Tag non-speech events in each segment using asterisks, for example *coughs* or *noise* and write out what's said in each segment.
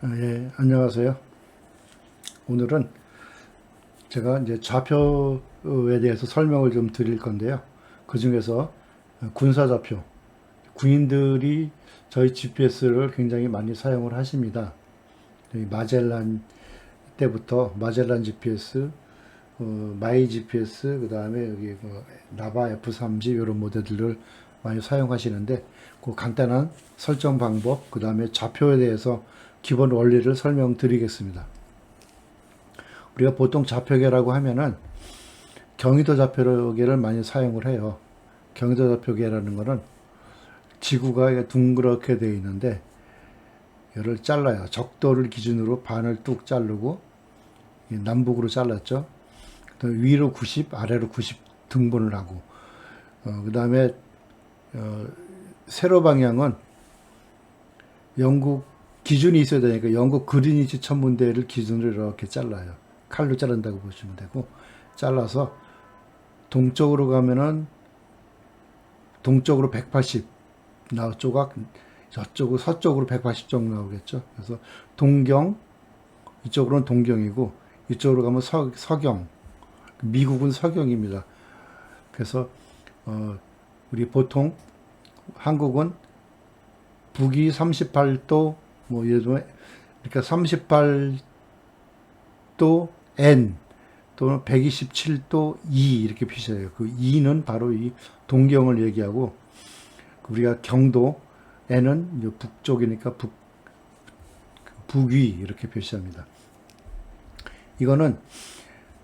아, 예, 안녕하세요. 오늘은 제가 이제 좌표에 대해서 설명을 좀 드릴 건데요. 그 중에서 군사 좌표, 군인들이 저희 GPS를 굉장히 많이 사용을 하십니다. 이 마젤란 때부터 마젤란 GPS, 어, 마이 GPS, 그 다음에 여기 뭐 나바 F30 이런 모델들을 많이 사용하시는데 그 간단한 설정 방법, 그 다음에 좌표에 대해서 기본 원리를 설명드리겠습니다. 우리가 보통 좌표계라고 하면은 경위도 좌표계를 많이 사용을 해요. 경위도 좌표계라는 거는 지구가 둥그렇게 되어 있는데 얘를 잘라요. 적도를 기준으로 반을 뚝 자르고 이 남북으로 잘랐죠. 위로 90, 아래로 90 등분을 하고 어, 그 다음에 어, 세로 방향은 영국 기준이 있어야 되니까 영국 그리니치 천문대를 기준으로 이렇게 잘라요. 칼로 자른다고 보시면 되고 잘라서 동쪽으로 가면은 동쪽으로 180나 조각 저쪽으로 서쪽으로 180 정도 나오겠죠. 그래서 동경 이쪽으로는 동경이고 이쪽으로 가면 서, 서경 미국은 서경입니다. 그래서 어, 우리 보통 한국은 북위 38도 뭐 예를 들면 그러니까 38도 N 또는 127도 E 이렇게 표시해요. 그 E는 바로 이 동경을 얘기하고 우리가 경도 N은 북쪽이니까 북 북위 이렇게 표시합니다. 이거는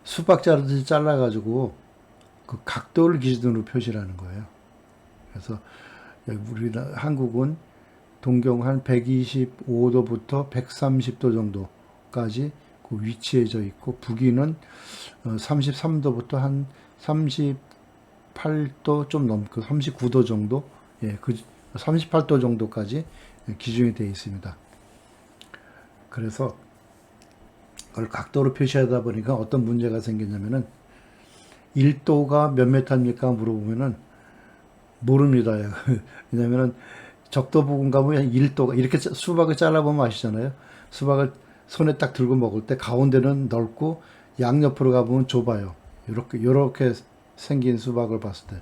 수박 자르듯이 잘라 가지고 그 각도를 기준으로 표시하는 거예요. 그래서 우리나라 한국은 동경 한 125도부터 130도 정도까지 그 위치해져 있고 북위는 33도부터 한 38도 좀 넘고 39도 정도 예, 그 38도 정도까지 기준이 되어 있습니다. 그래서 그걸 각도로 표시하다 보니까 어떤 문제가 생기냐면은 1도가 몇 메타입니까 물어보면은 모릅니다. *laughs* 왜냐면은 적도 부근 가면 1도가 이렇게 짜- 수박을 잘라보면 아시잖아요. 수박을 손에 딱 들고 먹을 때 가운데는 넓고 양옆으로 가보면 좁아요. 이렇게 이렇게 생긴 수박을 봤을 때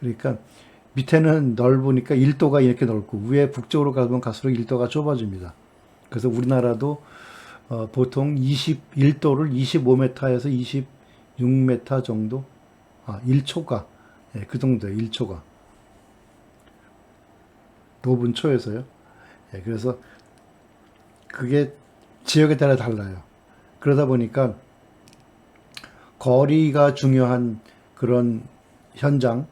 그러니까 밑에는 넓으니까 1도가 이렇게 넓고 위에 북쪽으로 가면 갈수록 1도가 좁아집니다. 그래서 우리나라도 어, 보통 21도를 25m에서 26m 정도 아 1초가 예, 그 정도예요. 1초가 도분 초에서요. 예, 그래서 그게 지역에 따라 달라요. 그러다 보니까 거리가 중요한 그런 현장,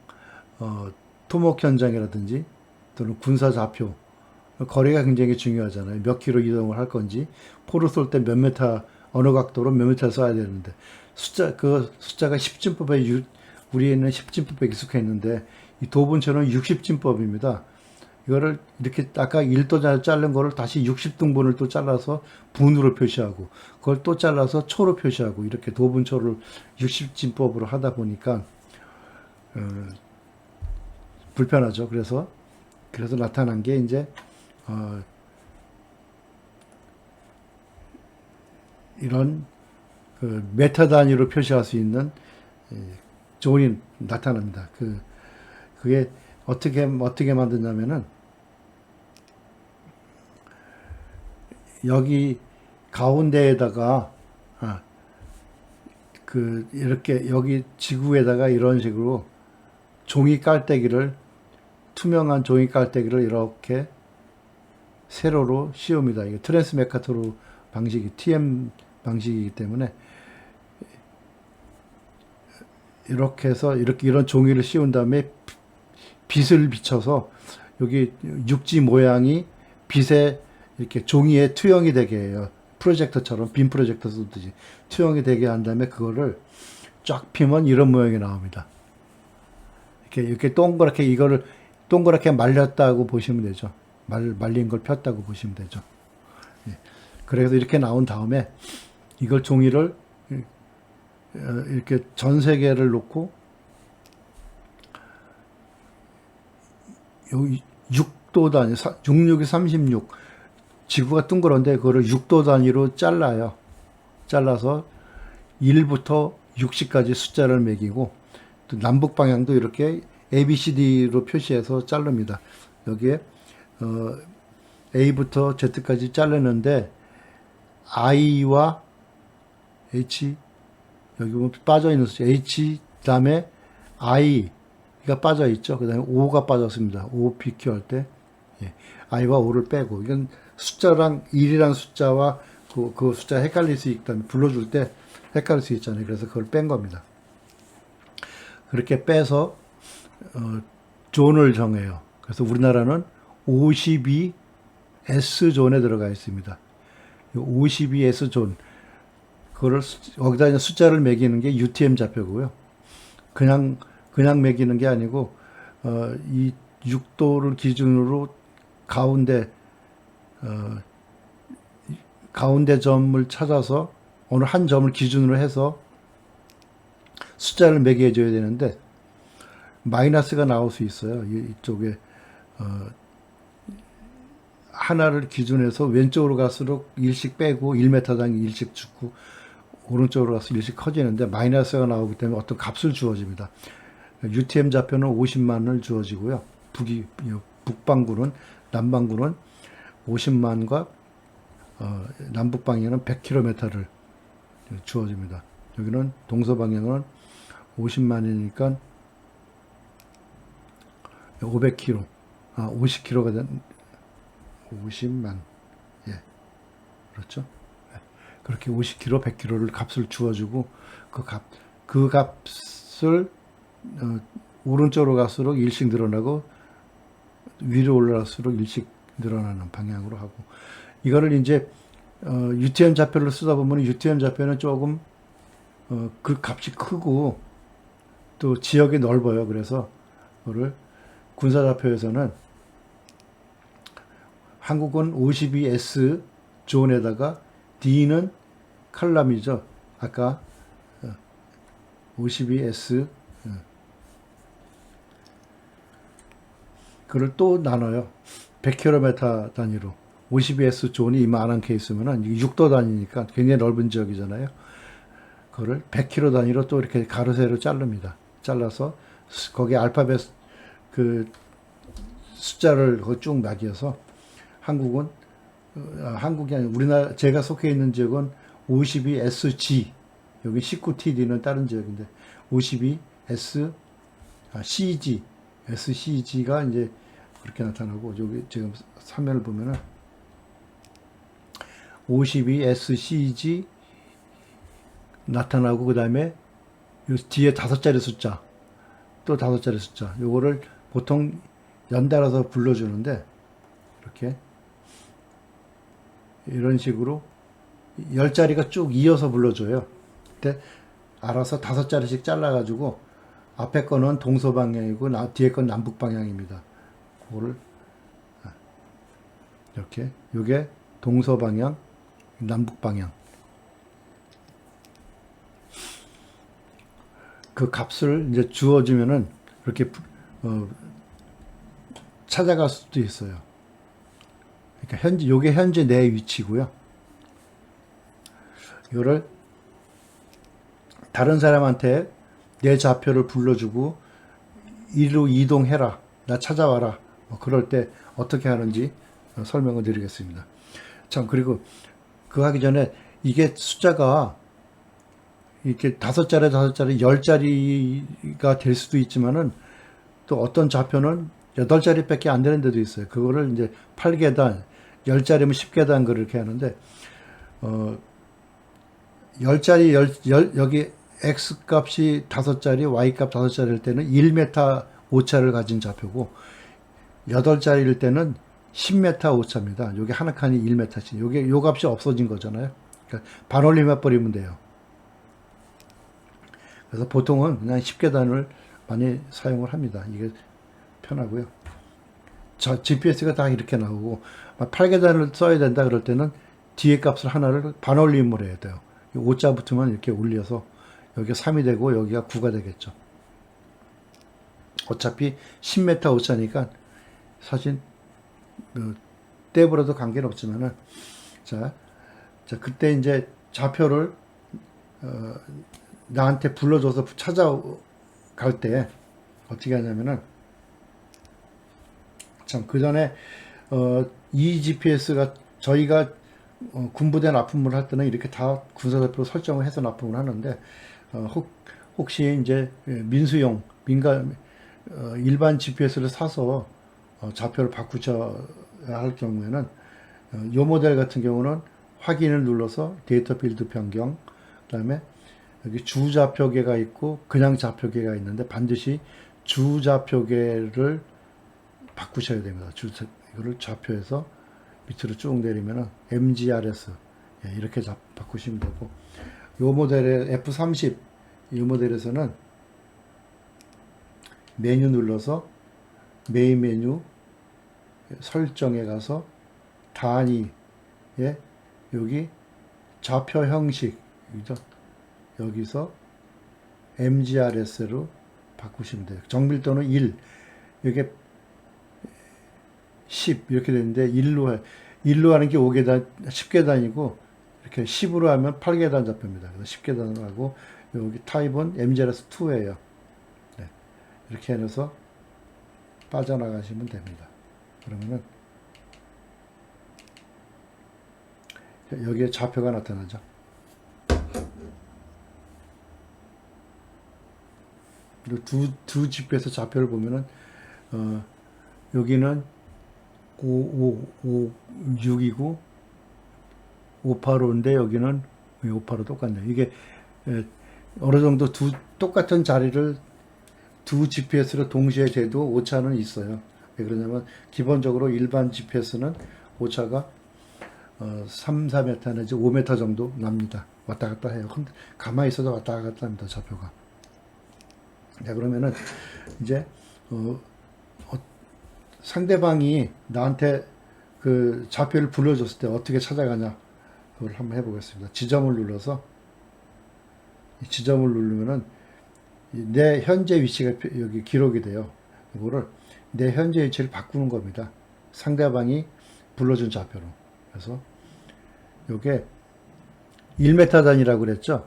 어, 토목 현장이라든지 또는 군사 좌표, 거리가 굉장히 중요하잖아요. 몇 킬로 이동을 할 건지, 포를 쏠 때 몇 메타, 어느 각도로 몇 메타 쏴야 되는데, 숫자, 그 숫자가 10진법에, 유, 우리는 10진법에 익숙해 있는데, 이 도분처럼 60진법입니다. 이거를 이렇게 아까 1도 자른 거를 다시 60등분을 또 잘라서 분으로 표시하고 그걸 또 잘라서 초로 표시하고 이렇게 도분초를 60진법으로 하다 보니까 어, 불편하죠. 그래서 그래서 나타난 게 이제 어, 이런 그 메타 단위로 표시할 수 있는 예, 조언이 나타납니다. 그 그게 어떻게 어떻게 만드냐면은 여기 가운데에다가 아, 그 이렇게 여기 지구에다가 이런 식으로 종이 깔때기를 투명한 종이 깔때기를 이렇게 세로로 씌웁니다. 이게 트랜스 메카토로 방식이 TM 방식이기 때문에 이렇게 해서 이렇게 이런 종이를 씌운 다음에 빛을 비춰서 여기 육지 모양이 빛에 이렇게 종이에 투영이 되게 해요. 프로젝터처럼 빔 프로젝터 쓰듯이 투영이 되게 한 다음에 그거를 쫙 피면 이런 모양이 나옵니다. 이렇게 이렇게 동그랗게 이거를 동그랗게 말렸다고 보시면 되죠. 말 말린 걸 폈다고 보시면 되죠. 예. 그래서 이렇게 나온 다음에 이걸 종이를 어, 이렇게 전 세계를 놓고 여기 6도 단위, 66이 36, 지구가 둥그런데 그거를 6도 단위로 잘라요. 잘라서 1부터 60까지 숫자를 매기고 또 남북 방향도 이렇게 A, B, C, D로 표시해서 자릅니다. 여기에 어, A부터 Z까지 자르는데 I와 H 여기 보면 빠져 있는 숫자 H 다음에 I 가 빠져 있죠. 그 다음에 O가 빠졌습니다. O, P, Q 할 때 예. I와 O를 빼고 이건 숫자랑 1이란 숫자와 그, 그 숫자 헷갈릴 수 있다면 불러줄 때 헷갈릴 수 있잖아요. 그래서 그걸 뺀 겁니다. 그렇게 빼서 어, 존을 정해요. 그래서 우리나라는 52 S 존에 들어가 있습니다. 52 S 존 그거를 수- 여기다 숫자를 매기는 게 UTM 좌표고요. 그냥 그냥 매기는 게 아니고 어, 이 6도를 기준으로 가운데 어, 가운데 점을 찾아서 어느 한 점을 기준으로 해서 숫자를 매겨 줘야 되는데 마이너스가 나올 수 있어요. 이- 이쪽에 어, 하나를 기준해서 왼쪽으로 갈수록 일씩 빼고 1m당 일씩 죽고 오른쪽으로 가서 일씩 커지는데 마이너스가 나오기 때문에 어떤 값을 주어집니다. UTM 좌표는 50만을 주어지고요. 북이 북반구는 남반구는 50만과 어, 남북 방향은 100km를 주어집니다. 여기는 동서 방향은 50만이니까 500km, 아 50km가 된 50만, 예, 그렇죠. 예. 그렇게 50km, 100km를 값을 주어주고 그 값, 그 값을 어, 오른쪽으로 갈수록 일씩 늘어나고 위로 올라갈수록 일씩 늘어나는 방향으로 하고 이거를 이제 어, UTM 좌표를 쓰다 보면 UTM 좌표는 조금 어, 그 값이 크고 또 지역이 넓어요. 그래서 그거를 군사 좌표에서는 한국은 52S 존에다가 D는 칼럼이죠. 아까 52S 그걸 또 나눠요. 100km 단위로. 52S 존이 이만한 케이스면은 6도 단위니까 굉장히 넓은 지역이잖아요. 그거를 100km 단위로 또 이렇게 가로세로 자릅니다. 잘라서 수- 거기에 알파벳 그 숫자를 거기 쭉 매겨서 한국은 어, 아, 한국이 아니라 우리나라 제가 속해 있는 지역은 52SG 여기 19TD는 다른 지역인데 52S 아, CG SCG가 이제 그렇게 나타나고 여기 지금 화면을 보면은 52SCG 나타나고 그 다음에 뒤에 다섯 자리 숫자 또 다섯 자리 숫자 요거를 보통 연달아서 불러주는데 이렇게 이런 식으로 열 자리가 쭉 이어서 불러줘요. 근데 알아서 다섯 자리씩 잘라가지고 앞에 거는 동서 방향이고 나- 뒤에 건 남북 방향입니다. 그거를 아, 이렇게 요게 동서 방향, 남북 방향. 그 값을 이제 주어지면은 이렇게 부- 어, 찾아갈 수도 있어요. 그러니까 현재 요게 현재 내 위치고요. 이거를 다른 사람한테 내 좌표를 불러주고 이리로 이동해라. 나 찾아와라. 뭐 그럴 때 어떻게 하는지 어, 설명을 드리겠습니다. 참 그리고 그 하기 전에 이게 숫자가 이렇게 다섯 자리 다섯 자리 열 자리가 될 수도 있지만은 또 어떤 좌표는 여덟 자리밖에 안 되는 데도 있어요. 그거를 이제 8계단, 열 자리면 10계단 그렇게 하는데 어, 열 자리 열, 열 여기 x 값이 다섯 자리, y 값 다섯 자리일 때는 1m 오차를 가진 좌표고 여덟 자리일 때는 10m 오차입니다. 여기 하나 칸이 1m씩. 요게 요 값이 없어진 거잖아요. 그러니까 반올림해 버리면 돼요. 그래서 보통은 그냥 10계단을 많이 사용을 합니다. 이게 편하고요. 저 GPS가 다 이렇게 나오고 8계단을 써야 된다 그럴 때는 뒤에 값을 하나를 반올림을 해야 돼요. 5자 붙으면 이렇게 올려서 여기가 3이 되고 여기가 9가 되겠죠. 어차피 10m 오차니까 사실 그 그때보다도 관계는 없지만은 자, 자 그때 이제 좌표를 어, 나한테 불러줘서 찾아갈 때 어떻게 하냐면은 참 그 전에 어, 이 GPS가 저희가 어, 군부대 납품을 할 때는 이렇게 다 군사대표로 설정을 해서 납품을 하는데 어, 혹, 혹시 이제 예, 민수용 민간 어, 일반 GPS를 사서 어, 좌표를 바꾸셔야 할 경우에는 어, 요 모델 같은 경우는 확인을 눌러서 데이터 필드 변경 그 다음에 여기 주 좌표계가 있고 그냥 좌표계가 있는데 반드시 주 좌표계를 바꾸셔야 됩니다. 주 이거를 좌표에서 밑으로 쭉 내리면은 MGRS 예, 이렇게 잡, 바꾸시면 되고 요 모델의 F30 이 모델에서는 메뉴 눌러서 메인 메뉴 설정에 가서 단위에 여기 좌표 형식 이죠 여기서 MGRS로 바꾸시면 돼요. 정밀도는 1 이게 10 이렇게 되는데 1로 해. 1로 하는 게 5계단 10계단이고 이렇게 10으로 하면 8계단 잡힙니다. 그래서 10계단으로 하고 여기 타입은 MGRS 2예요. 네. 이렇게 해서 빠져나가시면 됩니다. 그러면은 여기에 좌표가 나타나죠. 그리고 두, 두 집에서 좌표를 보면은, 어, 여기는 5, 5, 5, 6이고, 585인데 여기는 585 똑같네요. 이게, 에, 어느 정도 두, 똑같은 자리를 두 GPS로 동시에 재도 오차는 있어요. 왜 그러냐면, 기본적으로 일반 GPS는 오차가 어, 3, 4m 내지 5m 정도 납니다. 왔다 갔다 해요. 근데 가만히 있어도 왔다 갔다 합니다. 좌표가. 자, 그러면은 이제 어, 어, 상대방이 나한테 그 좌표를 불러줬을 때 어떻게 찾아가냐 그걸 한번 해보겠습니다. 지점을 눌러서 이 지점을 누르면은 이내 현재 위치가 표- 여기 기록이 돼요. 이거를 내 현재 위치를 바꾸는 겁니다. 상대방이 불러준 좌표로. 그래서 요게 1m 단위라고 그랬죠.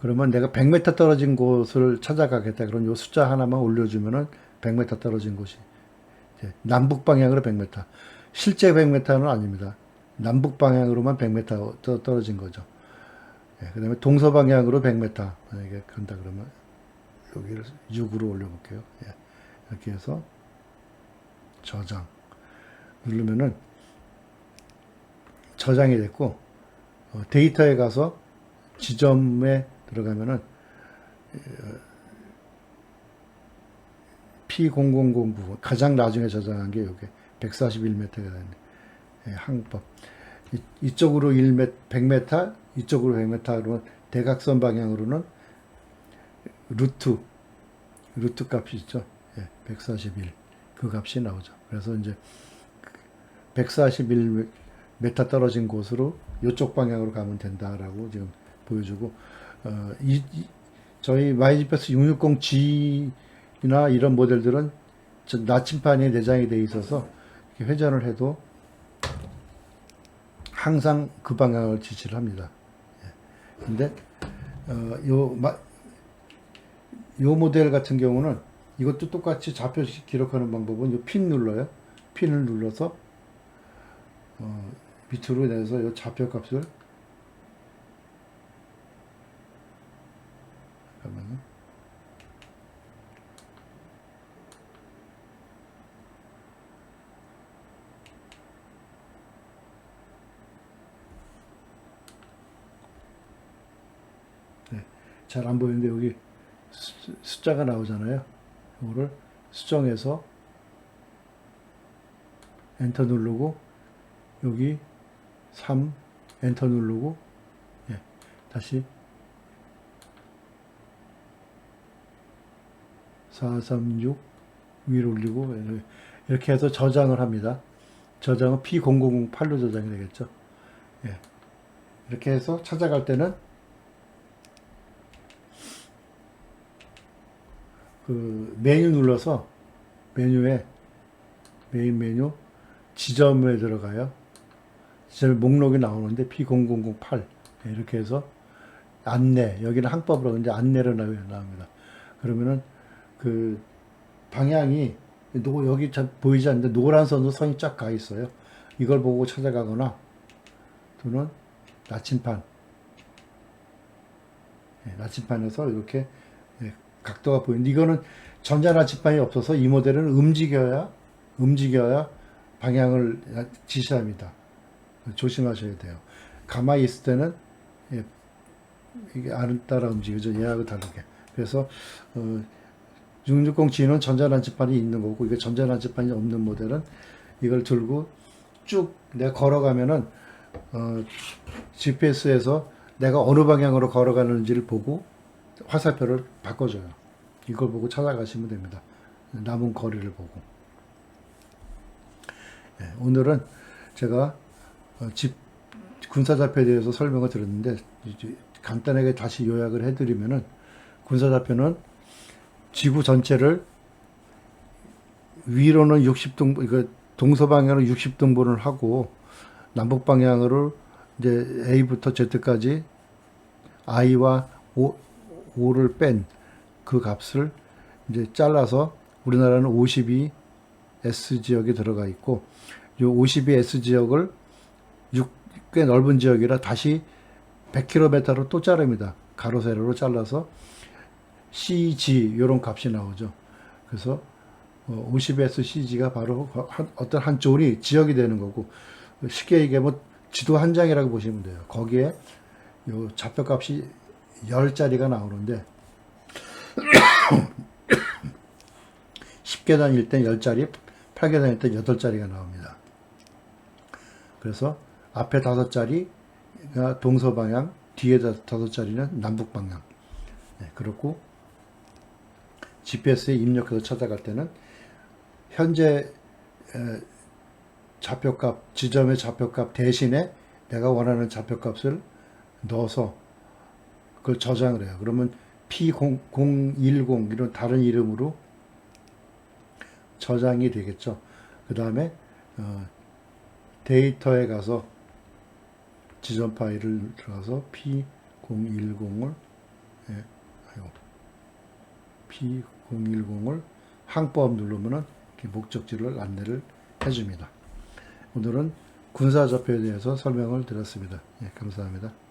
그러면 내가 100m 떨어진 곳을 찾아가겠다. 그럼 요 숫자 하나만 올려주면은 100m 떨어진 곳이 남북 방향으로 100m. 실제 100m는 아닙니다. 남북 방향으로만 100m 떠- 떨어진 거죠. 예, 그 다음에 동서 방향으로 100m 만약에 간다 그러면 여기를 6으로 올려볼게요. 예, 이렇게 해서 저장 누르면은 저장이 됐고 어, 데이터에 가서 지점에 들어가면은 어, P0009 가장 나중에 저장한 게 이게 141m가 되네. 예, 항법. 이, 이쪽으로 1m, 100m, 이쪽으로 100m로 대각선 방향으로는 루트 루트 값이 있죠. 예, 141. 그 값이 나오죠. 그래서 이제 141m 떨어진 곳으로 이쪽 방향으로 가면 된다라고 지금 보여주고 어, 이, 이- 저희 YGPS 660G나 이런 모델들은 저 나침판이 내장이 돼 있어서 회전을 해도 항상 그 방향을 지시를 합니다. 예. 근데 어, 요, 마, 요 모델 같은 경우는 이것도 똑같이 좌표 기록하는 방법은 요핀 눌러요. 핀을 눌러서 어, 밑으로 내서 요 좌표 값을 잠깐만요. 네, 잘 안 보이는데 여기 수- 숫자가 나오잖아요. 이거를 수정해서 엔터 누르고 여기 3 엔터 누르고 예, 다시 436 위로 올리고 이렇게 해서 저장을 합니다. 저장은 P0008로 저장이 되겠죠. 예. 이렇게 해서 찾아갈 때는 그 메뉴 눌러서 메뉴에 메인 메뉴 지점에 들어가요. 지점 목록이 나오는데 P0008 네, 이렇게 해서 안내 여기는 항법으로 근데 안내로 나옵니다. 그러면은 그 방향이 노 여기 잘 보이지 않는데 노란 선으로 선이 쫙 가 있어요. 이걸 보고 찾아가거나 또는 나침판 예, 나침판에서 이렇게 예, 각도가 보이는데 이거는 전자 나침판이 없어서 이 모델은 움직여야 움직여야 방향을 지시합니다. 조심하셔야 돼요. 가만히 있을 때는 예, 이게 안 따라 움직여져 얘하고 다르게. 그래서 어, 660G는 전자난치판이 있는 거고 이게 전자난치판이 없는 모델은 이걸 들고 쭉 내가 걸어가면은 어, GPS에서 내가 어느 방향으로 걸어가는지를 보고 화살표를 바꿔줘요. 이걸 보고 찾아가시면 됩니다. 남은 거리를 보고. 예, 오늘은 제가 어, 집 군사자표에 대해서 설명을 드렸는데 간단하게 다시 요약을 해드리면은 군사자표는 지구 전체를 위로는 60등 이거 동서 방향으로 60등분을 하고 남북 방향으로 이제 A부터 Z까지 I와 O, O를 뺀 그 값을 이제 잘라서 우리나라는 52 S 지역에 들어가 있고 요52 S 지역을 육- 꽤 넓은 지역이라 다시 100km로 또 자릅니다. 가로 세로로 잘라서 CG 이런 값이 나오죠. 그래서 50S CG가 바로 한- 어떤 한 존이 지역이 되는 거고 쉽게 얘기하면 지도 한 장이라고 보시면 돼요. 거기에 요 좌표값이 10자리가 나오는데 *coughs* 10개 다닐 땐 10자리, 8개 다닐 땐 8자리가 나옵니다. 그래서 앞에 5자리가 동서 방향, 뒤에 5자리는 남북 방향. 네, 그렇고 GPS에 입력해서 찾아갈 때는 현재 에, 좌표값, 지점의 좌표값 대신에 내가 원하는 좌표값을 넣어서 그걸 저장을 해요. 그러면 P010 이런 다른 이름으로 저장이 되겠죠. 그 다음에 어, 데이터에 가서 지점 파일을 들어가서 P010을 예, 아이고, P010을 항법 누르면은 목적지를 안내를 해줍니다. 오늘은 군사좌표에 대해서 설명을 드렸습니다. 예, 감사합니다.